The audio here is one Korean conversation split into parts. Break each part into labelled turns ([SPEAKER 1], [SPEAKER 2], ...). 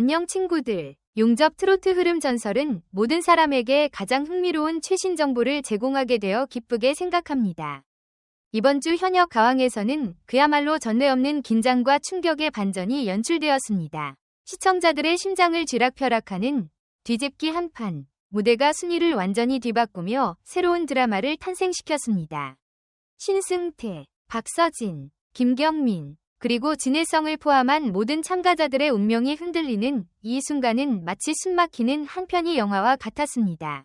[SPEAKER 1] 안녕 친구들. 용접 트로트 흐름 전설은 모든 사람에게 가장 흥미로운 최신 정보를 제공하게 되어 기쁘게 생각합니다. 이번 주 현역 가왕에서는 그야말로 전례 없는 긴장과 충격의 반전이 연출되었습니다. 시청자들의 심장을 쥐락펴락하는 뒤집기 한판, 무대가 순위를 완전히 뒤바꾸며 새로운 드라마를 탄생시켰습니다. 신승태, 박서진, 김경민, 그리고 진해성을 포함한 모든 참가자들의 운명이 흔들리는 이 순간은 마치 숨막히는 한 편의 영화와 같았습니다.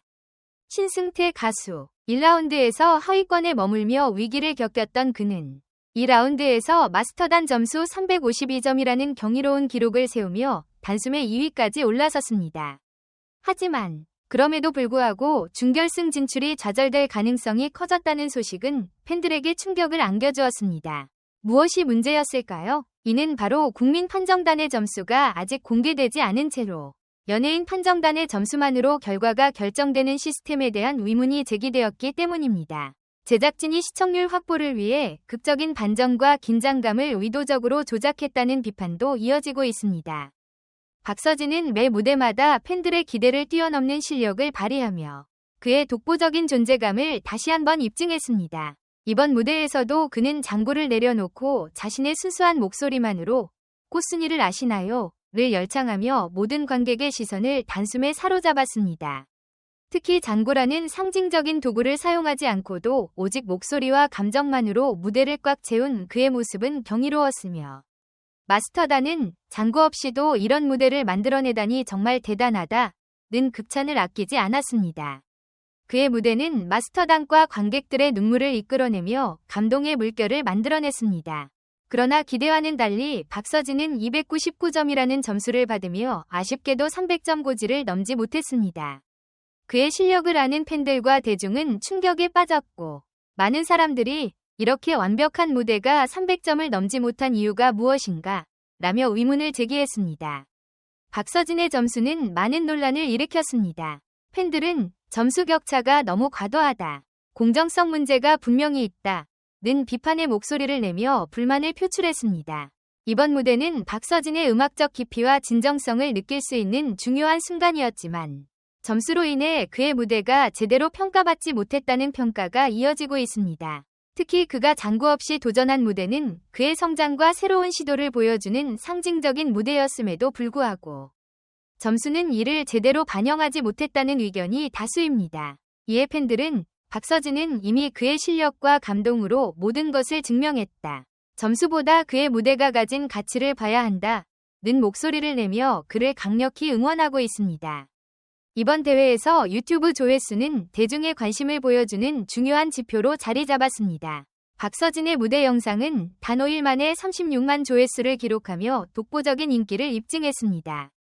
[SPEAKER 1] 신승태 가수 1라운드에서 하위권에 머물며 위기를 겪었던 그는 2라운드에서 마스터단 점수 352점이라는 경이로운 기록을 세우며 단숨에 2위까지 올라섰습니다. 하지만 그럼에도 불구하고 준결승 진출이 좌절될 가능성이 커졌다는 소식은 팬들에게 충격을 안겨주었습니다. 무엇이 문제였을까요? 이는 바로 국민 판정단의 점수가 아직 공개되지 않은 채로 연예인 판정단의 점수만으로 결과가 결정되는 시스템에 대한 의문이 제기되었기 때문입니다. 제작진이 시청률 확보를 위해 극적인 반전과 긴장감을 의도적으로 조작했다는 비판도 이어지고 있습니다. 박서진은 매 무대마다 팬들의 기대를 뛰어넘는 실력을 발휘하며 그의 독보적인 존재감을 다시 한번 입증했습니다. 이번 무대에서도 그는 장구를 내려놓고 자신의 순수한 목소리만으로 꽃순이를 아시나요? 를 열창하며 모든 관객의 시선을 단숨에 사로잡았습니다. 특히 장구라는 상징적인 도구를 사용하지 않고도 오직 목소리와 감정만으로 무대를 꽉 채운 그의 모습은 경이로웠으며 마스터다는 장구 없이도 이런 무대를 만들어내다니 정말 대단하다. 는 극찬을 아끼지 않았습니다. 그의 무대는 마스터단과 관객들의 눈물을 이끌어내며 감동의 물결을 만들어냈습니다. 그러나 기대와는 달리 박서진은 299점이라는 점수를 받으며 아쉽게도 300점 고지를 넘지 못했습니다. 그의 실력을 아는 팬들과 대중은 충격에 빠졌고 많은 사람들이 이렇게 완벽한 무대가 300점을 넘지 못한 이유가 무엇인가 라며 의문을 제기했습니다. 박서진의 점수는 많은 논란을 일으켰습니다. 팬들은 점수 격차가 너무 과도하다. 공정성 문제가 분명히 있다. 는 비판의 목소리를 내며 불만을 표출했습니다. 이번 무대는 박서진의 음악적 깊이와 진정성을 느낄 수 있는 중요한 순간이었지만 점수로 인해 그의 무대가 제대로 평가받지 못했다는 평가가 이어지고 있습니다. 특히 그가 장구 없이 도전한 무대는 그의 성장과 새로운 시도를 보여주는 상징적인 무대였음에도 불구하고 점수는 이를 제대로 반영하지 못했다는 의견이 다수입니다. 이에 팬들은 박서진은 이미 그의 실력과 감동으로 모든 것을 증명했다. 점수보다 그의 무대가 가진 가치를 봐야 한다. 는 목소리를 내며 그를 강력히 응원하고 있습니다. 이번 대회에서 유튜브 조회수는 대중의 관심을 보여주는 중요한 지표로 자리 잡았습니다. 박서진의 무대 영상은 단 5일 만에 36만 조회수를 기록하며 독보적인 인기를 입증했습니다.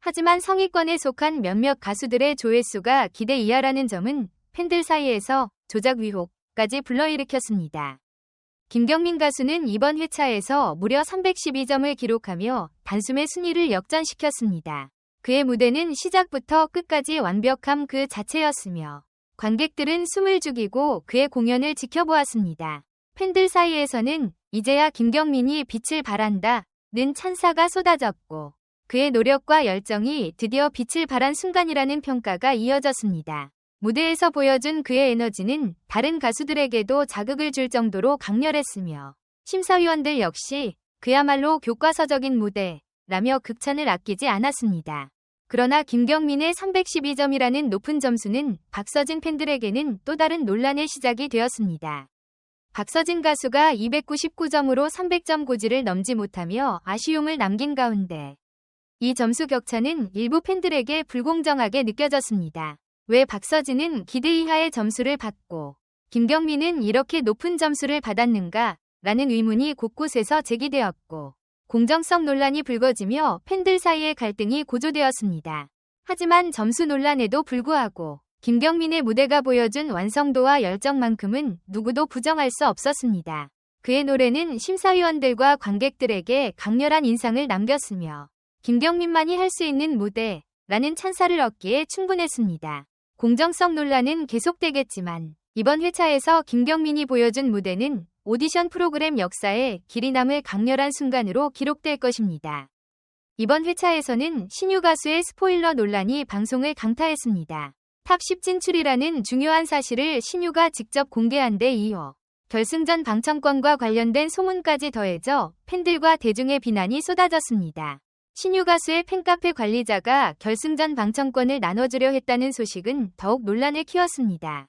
[SPEAKER 1] 하지만 상위권에 속한 몇몇 가수들의 조회수가 기대 이하라는 점은 팬들 사이에서 조작 위혹까지 불러일으켰습니다. 김경민 가수는 이번 회차에서 무려 312점을 기록하며 단숨에 순위를 역전시켰습니다. 그의 무대는 시작부터 끝까지 완벽함 그 자체였으며 관객들은 숨을 죽이고 그의 공연을 지켜보았습니다. 팬들 사이에서는 이제야 김경민이 빛을 발한다 는 찬사가 쏟아졌고 그의 노력과 열정이 드디어 빛을 발한 순간이라는 평가가 이어졌습니다. 무대에서 보여준 그의 에너지는 다른 가수들에게도 자극을 줄 정도로 강렬했으며 심사위원들 역시 그야말로 교과서적인 무대라며 극찬을 아끼지 않았습니다. 그러나 김경민의 312점이라는 높은 점수는 박서진 팬들에게는 또 다른 논란의 시작이 되었습니다. 박서진 가수가 299점으로 300점 고지를 넘지 못하며 아쉬움을 남긴 가운데 이 점수 격차는 일부 팬들에게 불공정하게 느껴졌습니다. 왜 박서진은 기대 이하의 점수를 받고 김경민은 이렇게 높은 점수를 받았는가? 라는 의문이 곳곳에서 제기되었고 공정성 논란이 불거지며 팬들 사이의 갈등이 고조되었습니다. 하지만 점수 논란에도 불구하고 김경민의 무대가 보여준 완성도와 열정만큼은 누구도 부정할 수 없었습니다. 그의 노래는 심사위원들과 관객들에게 강렬한 인상을 남겼으며 김경민만이 할 수 있는 무대라는 찬사를 얻기에 충분했습니다. 공정성 논란은 계속되겠지만 이번 회차에서 김경민이 보여준 무대는 오디션 프로그램 역사에 길이 남을 강렬한 순간으로 기록될 것입니다. 이번 회차에서는 신유 가수의 스포일러 논란이 방송을 강타했습니다. 탑10 진출이라는 중요한 사실을 신유가 직접 공개한 데 이어 결승전 방청권과 관련된 소문까지 더해져 팬들과 대중의 비난이 쏟아졌습니다. 신유 가수의 팬카페 관리자가 결승전 방청권을 나눠주려 했다는 소식은 더욱 논란을 키웠습니다.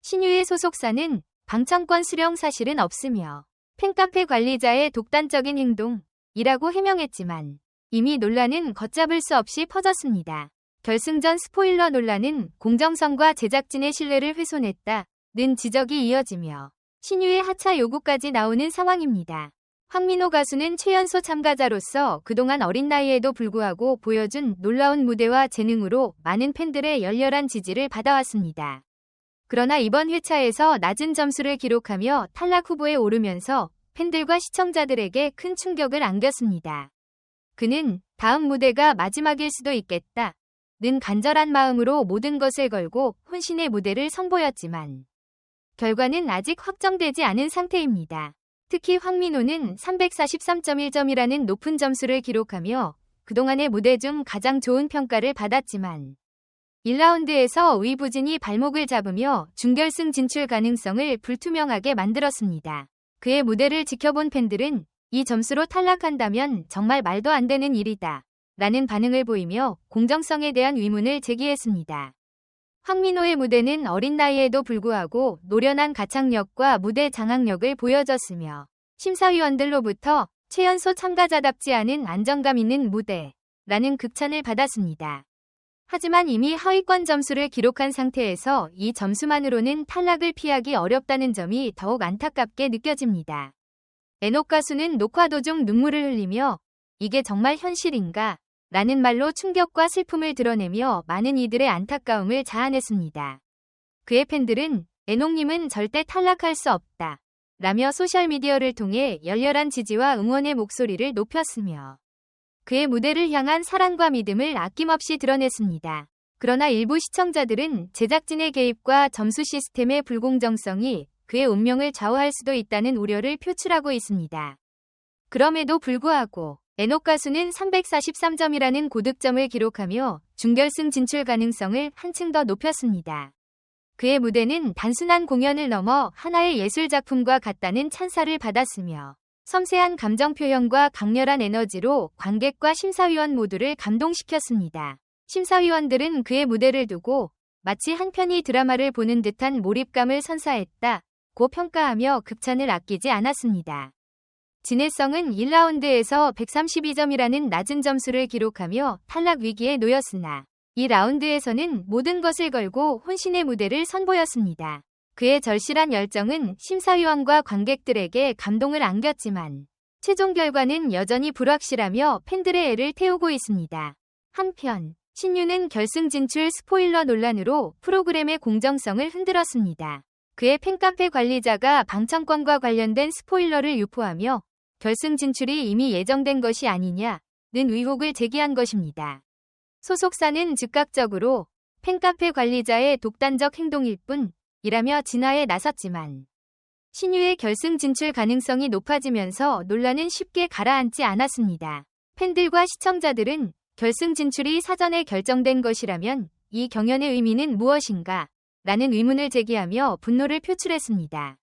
[SPEAKER 1] 신유의 소속사는 방청권 수령 사실은 없으며 팬카페 관리자의 독단적인 행동이라고 해명했지만 이미 논란은 걷잡을 수 없이 퍼졌습니다. 결승전 스포일러 논란은 공정성과 제작진의 신뢰를 훼손했다는 지적이 이어지며 신유의 하차 요구까지 나오는 상황입니다. 황민호 가수는 최연소 참가자로서 그동안 어린 나이에도 불구하고 보여준 놀라운 무대와 재능으로 많은 팬들의 열렬한 지지를 받아왔습니다. 그러나 이번 회차에서 낮은 점수를 기록하며 탈락 후보에 오르면서 팬들과 시청자들에게 큰 충격을 안겼습니다. 그는 다음 무대가 마지막일 수도 있겠다. 는 간절한 마음으로 모든 것을 걸고 혼신의 무대를 선보였지만 결과는 아직 확정되지 않은 상태입니다. 특히 황민호는 343.1점이라는 높은 점수를 기록하며 그동안의 무대 중 가장 좋은 평가를 받았지만 1라운드에서 의부진이 발목을 잡으며 준결승 진출 가능성을 불투명하게 만들었습니다. 그의 무대를 지켜본 팬들은 이 점수로 탈락한다면 정말 말도 안 되는 일이다. 라는 반응을 보이며 공정성에 대한 의문을 제기했습니다. 황민호의 무대는 어린 나이에도 불구하고 노련한 가창력과 무대 장악력을 보여줬으며 심사위원들로부터 최연소 참가자답지 않은 안정감 있는 무대라는 극찬을 받았습니다. 하지만 이미 하위권 점수를 기록한 상태에서 이 점수만으로는 탈락을 피하기 어렵다는 점이 더욱 안타깝게 느껴집니다. 에녹 가수는 녹화 도중 눈물을 흘리며 이게 정말 현실인가? 라는 말로 충격과 슬픔을 드러내며 많은 이들의 안타까움을 자아냈습니다. 그의 팬들은 에녹님은 절대 탈락할 수 없다. 라며 소셜미디어를 통해 열렬한 지지와 응원의 목소리를 높였으며 그의 무대를 향한 사랑과 믿음을 아낌없이 드러냈습니다. 그러나 일부 시청자들은 제작진의 개입과 점수 시스템의 불공정성이 그의 운명을 좌우할 수도 있다는 우려를 표출하고 있습니다. 그럼에도 불구하고 에녹 가수는 343점이라는 고득점을 기록하며 준결승 진출 가능성을 한층 더 높였습니다. 그의 무대는 단순한 공연을 넘어 하나의 예술작품과 같다는 찬사를 받았으며 섬세한 감정 표현과 강렬한 에너지로 관객과 심사위원 모두를 감동시켰습니다. 심사위원들은 그의 무대를 두고 마치 한 편의 드라마를 보는 듯한 몰입감을 선사했다. 고 평가하며 극찬을 아끼지 않았습니다. 진해성은 1라운드에서 132점이라는 낮은 점수를 기록하며 탈락 위기에 놓였으나 이 라운드에서는 모든 것을 걸고 혼신의 무대를 선보였습니다. 그의 절실한 열정은 심사위원과 관객들에게 감동을 안겼지만 최종 결과는 여전히 불확실하며 팬들의 애를 태우고 있습니다. 한편 신유는 결승 진출 스포일러 논란으로 프로그램의 공정성을 흔들었습니다. 그의 팬카페 관리자가 방청권과 관련된 스포일러를 유포하며 결승 진출이 이미 예정된 것이 아니냐는 의혹을 제기한 것입니다. 소속사는 즉각적으로 팬카페 관리자의 독단적 행동일 뿐이라며 진화에 나섰지만 신유의 결승 진출 가능성이 높아지면서 논란은 쉽게 가라앉지 않았습니다. 팬들과 시청자들은 결승 진출이 사전에 결정된 것이라면 이 경연의 의미는 무엇인가? 라는 의문을 제기하며 분노를 표출했습니다.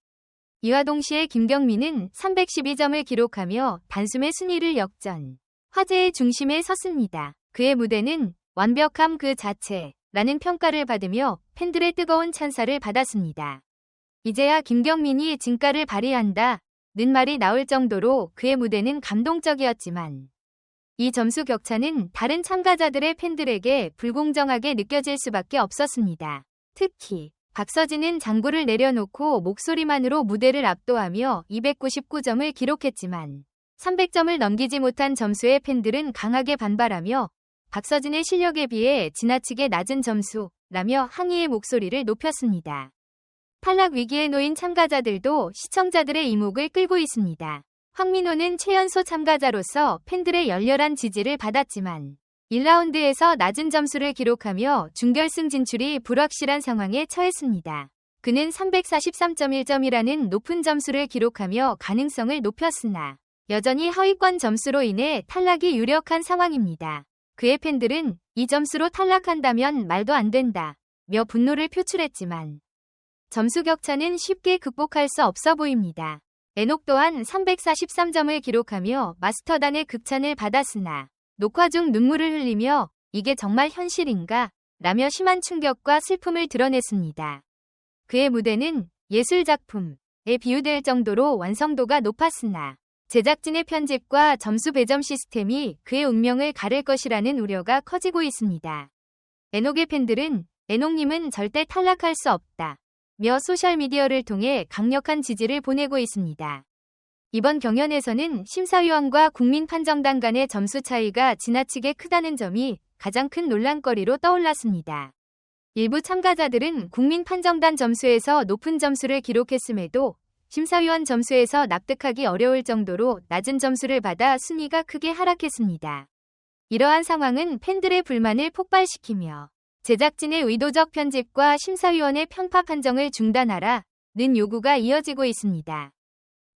[SPEAKER 1] 이와 동시에 김경민은 312점을 기록하며 단숨에 순위를 역전. 화제의 중심에 섰습니다. 그의 무대는 완벽함 그 자체라는 평가를 받으며 팬들의 뜨거운 찬사를 받았습니다. 이제야 김경민이 진가를 발휘한다. 는 말이 나올 정도로 그의 무대는 감동적이었지만 이 점수 격차는 다른 참가자들의 팬들에게 불공정하게 느껴질 수밖에 없었습니다. 특히 박서진은 장구를 내려놓고 목소리만으로 무대를 압도하며 299점을 기록했지만 300점을 넘기지 못한 점수의 팬들은 강하게 반발하며 박서진의 실력에 비해 지나치게 낮은 점수라며 항의의 목소리를 높였습니다. 탈락 위기에 놓인 참가자들도 시청자들의 이목을 끌고 있습니다. 황민호는 최연소 참가자로서 팬들의 열렬한 지지를 받았지만 1라운드에서 낮은 점수를 기록하며 준결승 진출이 불확실한 상황에 처했습니다. 그는 343.1점이라는 높은 점수를 기록하며 가능성을 높였으나 여전히 하위권 점수로 인해 탈락이 유력한 상황입니다. 그의 팬들은 이 점수로 탈락한다면 말도 안 된다. 며 분노를 표출했지만 점수 격차는 쉽게 극복할 수 없어 보입니다. 에녹 또한 343점을 기록하며 마스터단의 극찬을 받았으나 녹화 중 눈물을 흘리며 이게 정말 현실인가? 라며 심한 충격과 슬픔을 드러냈습니다. 그의 무대는 예술작품에 비유될 정도로 완성도가 높았으나 제작진의 편집과 점수 배점 시스템이 그의 운명을 가를 것이라는 우려가 커지고 있습니다. 에녹의 팬들은 에녹님은 절대 탈락할 수 없다. 며 소셜미디어를 통해 강력한 지지를 보내고 있습니다. 이번 경연에서는 심사위원과 국민판정단 간의 점수 차이가 지나치게 크다는 점이 가장 큰 논란거리로 떠올랐습니다. 일부 참가자들은 국민판정단 점수에서 높은 점수를 기록했음에도 심사위원 점수에서 납득하기 어려울 정도로 낮은 점수를 받아 순위가 크게 하락했습니다. 이러한 상황은 팬들의 불만을 폭발시키며 제작진의 의도적 편집과 심사위원의 편파 판정을 중단하라 는 요구가 이어지고 있습니다.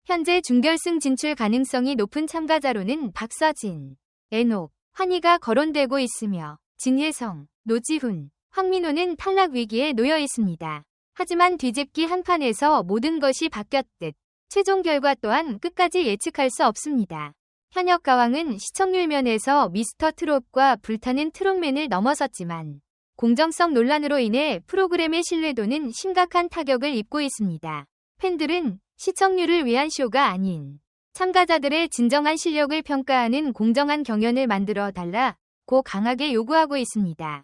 [SPEAKER 1] 현재 준결승 진출 가능성이 높은 참가자로는 박서진, 에녹, 환희가 거론되고 있으며 진예성, 노지훈, 황민호는 탈락 위기에 놓여 있습니다. 하지만 뒤집기 한 판에서 모든 것이 바뀌었듯 최종 결과 또한 끝까지 예측할 수 없습니다. 현역 가왕은 시청률 면에서 미스터 트롯과 불타는 트롯맨을 넘어섰지만 공정성 논란으로 인해 프로그램의 신뢰도는 심각한 타격을 입고 있습니다. 팬들은 시청률을 위한 쇼가 아닌 참가자들의 진정한 실력을 평가하는 공정한 경연을 만들어 달라고 강하게 요구하고 있습니다.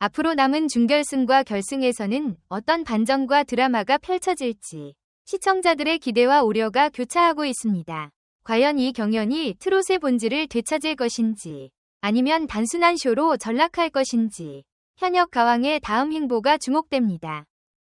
[SPEAKER 1] 앞으로 남은 준결승과 결승에서는 어떤 반전과 드라마가 펼쳐질지 시청자들의 기대와 우려가 교차하고 있습니다. 과연 이 경연이 트롯의 본질을 되찾을 것인지 아니면 단순한 쇼로 전락할 것인지 현역 가왕의 다음 행보가 주목됩니다.